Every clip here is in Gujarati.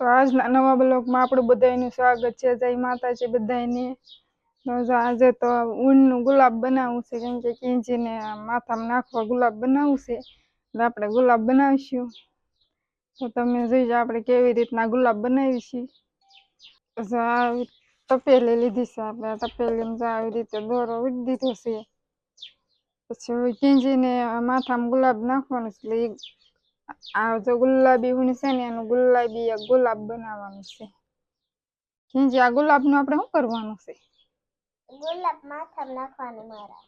તો આજના નવા બ્લોગમાં આપણું બધાનું સ્વાગત છે. જય માતાજી બધાને આજે તો ઊનનું ગુલાબ બનાવવું છે. કેમ કે કિંજીને માથામાં નાખવા ગુલાબ બનાવવું છે. એટલે આપણે ગુલાબ બનાવીશું. તો તમે જોઈજો આપણે કેવી રીતના ગુલાબ બનાવીશું તપેલી લીધી છે આપણે. તપેલીમાં આવી રીતે દોરો વીડી દીધો છે. પછી કિંજીને માથામાં ગુલાબ નાખવાનું એટલે આ જો ગુલાબી ઊન છે ને એનું ગુલાબી એક ગુલાબ બનાવવાનું છે. કિંજી આ ગુલાબનું આપણે શું કરવાનું છે? ગુલાબ માથામાં નાખવાનું મારા.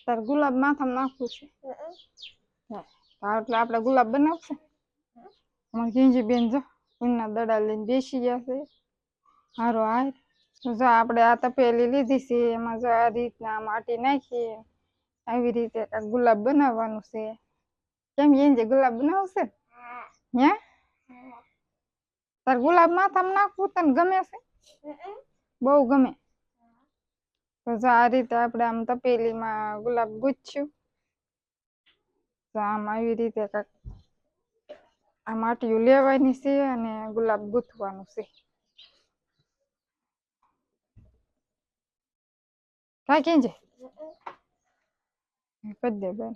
તારે ગુલાબ માથામાં નાખવું છે. હા એટલે આપણે ગુલાબ બનાવશે. અમારે કિંજી બેન જો ઊનના દડા લઈને બેસી ગયા છે. હારો હાર તો જો આપણે આ તપેલી લીધી છે એમાં જો આ રીતના માટી નાખીએ. આવી રીતે ગુલાબ બનાવવાનું છે. કેમ કિંજી ગુલાબ બનાવશે હે તાર ગુલાબ માથામાં નાખવું તને ગમે છે બહુ ગમે તો આ રીતે આપણે આમ તપેલીમાં ગુલાબ ગુચ્છ્યું તો આમ આવી રીતે કાંક આ માટીયું લેવાની છે અને ગુલાબ ગૂંથવાનું છે કાંઈ કેજે કરી દે બેન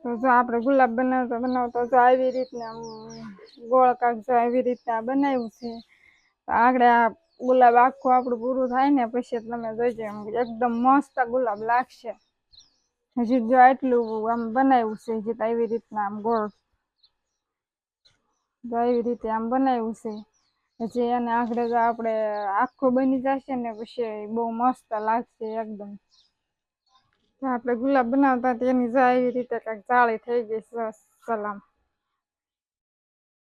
તો જો આપણે ગુલાબ બનાવતા બનાવતા જો આવી રીતના ગોળ કાંક જો આવી રીતના બનાવ્યું છે, તો આગળ આ ગુલાબ આખું આપણું પૂરું થાય ને પછી તમે જોઈજો એમ, એકદમ મસ્ત ગુલાબ લાગશે. હજી જો આટલું આમ બનાવ્યું છે, હજી તો આવી રીતના આમ ગોળ. જો આવી રીતે આમ બનાવ્યું છે, હજી એને આગળ જો આપણે આખું બની જશે ને પછી બહુ મસ્ત લાગશે એકદમ. તો આપણે ગુલાબ બનાવતા તેની જો આવી રીતે કાંઈક જાળી થઈ ગઈ છે, સલામ.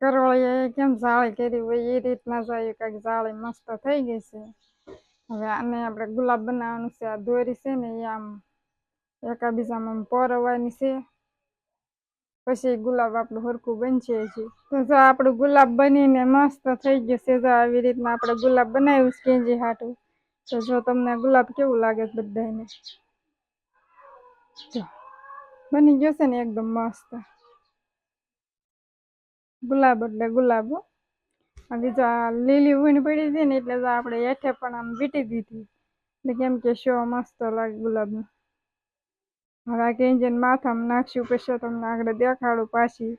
કરોળીએ કેમ જાળી કરી હોય, એ રીતના જાય કાંઈક જાળી મસ્ત થઈ ગઈ છે. હવે આને આપણે ગુલાબ બનાવવાનું છે, આ દોરી છે ને, એ આમ એકાબીજામાં પોરવવાની છે. પછી ગુલાબ આપણું હરખું બનશે હજી. તો જો આપણું ગુલાબ બનીને મસ્ત થઈ ગયું છે, જો આવી રીતના આપણે ગુલાબ બનાવ્યું છે, કેજી હાટું. તો જો તમને ગુલાબ કેવું લાગે છે બધાને જો બની ગયો છે ને એકદમ મસ્ત ગુલાબ એટલે ગુલાબ આવી જો લીલી ઊન પડી હતી ને એટલે આપણે હેઠે પણ આમ વીટી દીધી એટલે કેમ કે શો મસ્ત લાગે ગુલાબનો હવે આ કિંજન માથામાં નાખશું પછી તમને આગળ દેખાડું પાછી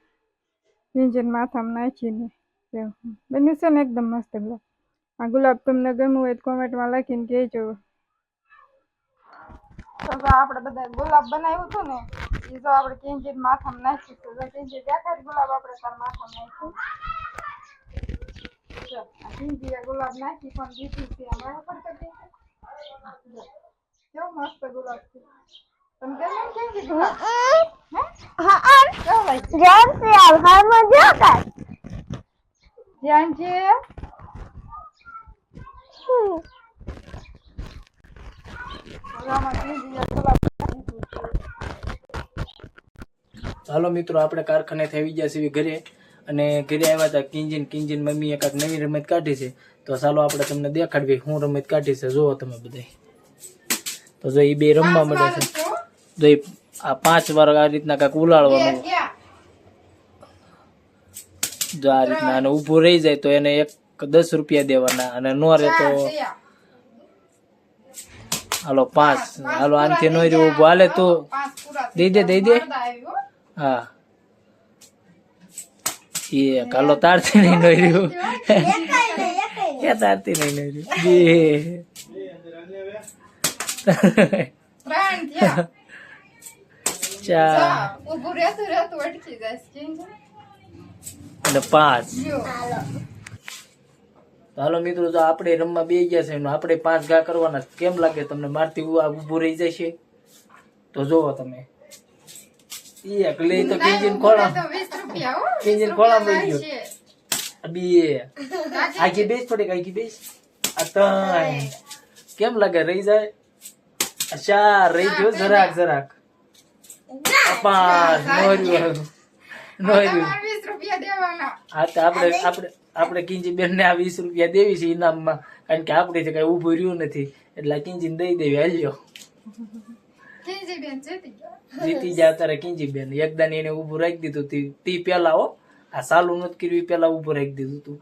કિંજન માથામાં નાખીને. બન્યું છે ને એકદમ મસ્ત ગુલાબ આ ગુલાબ તમને ગમ્યું હોય તો કોમેન્ટમાં લખીને કહેજો તો આપણે બધા ગુલાબ બનાવ્યું હતું ને એ જો આપણે કિંજિત માથામાં નાખ્યું છે જો કિંજિત દેખાય ગુલાબ આપણે તાર માથામાં નાખ્યું. જો આ ગુલાબ નાખી પણ દીધી છે આમ બરાબર તો કિંજિત? મસ્ત ગુલાબ છે. તમે એમ ગુલાબ? કર ધ્યાન છે? ચાલો મિત્રો, આપણે કારખાને થઈ ગયા છીએ ઘરે. અને ઘરે આવ્યા હતા કિંજિન. કિંજિન મમ્મીએ કાંઈક નવી રમત કાઢી છે. તો ચાલો આપણે તમને દેખાડવી હું રમત કાઢી છે. જુઓ તમે બધા તો જો એ બે રમવા મળે છે. જો આ પાંચ વાર આ રીતના કાંઈક ઉલાળવાનું. જો આ રીતના અને ઊભું રહી જાય તો એને એક દસ રૂપિયા દેવાના. અને નો રહે તો હાલો પાંચ હાલો આનથી નો રહ્યું ઊભું હાલે તો દઈ દે દઈ દે હા એ કાલો તારથી નહીં નો રહ્યું કે તારથી નહીં નો રહ્યું બે ચાર ઉભું રહેતું રહેતું અટકી જાય સ્કીન અને પાંચ તો હાલો મિત્રો તો આપણે રમવા બે ગયા છે આપણે પાંચ ઘા કરવાના કેમ લાગે તમને? મારથી ઊભું રહી જશે? તો જોવો તમે. એક લઈ તો કિંજિન ખોળા કિંજિન ખોળા લઈ ગયો બે. આગી બેસ થોડીક આગી બેસ. આ ત્રણ. કેમ લાગે? રહી જાય? ચાર રહી ગયો. જરાક જરાક. પાંચ નો રહ્યું હા તો આપણે આપણે આપણે કિંજી બેન ને આ વીસ રૂપિયા દેવી છે ઇનામમાં. કારણ કે આપણે કઈ ઉભું રહ્યું નથી. એટલે કિંજી દઈ દેવી. હાલ્યો જીતી જાય તારે કિંજી બેન એકદાન એને ઊભું રાખી દીધું. તી તી પેલા હો. આ સાલું નથી કર્યું પેલા ઉભું રાખી દીધું તું.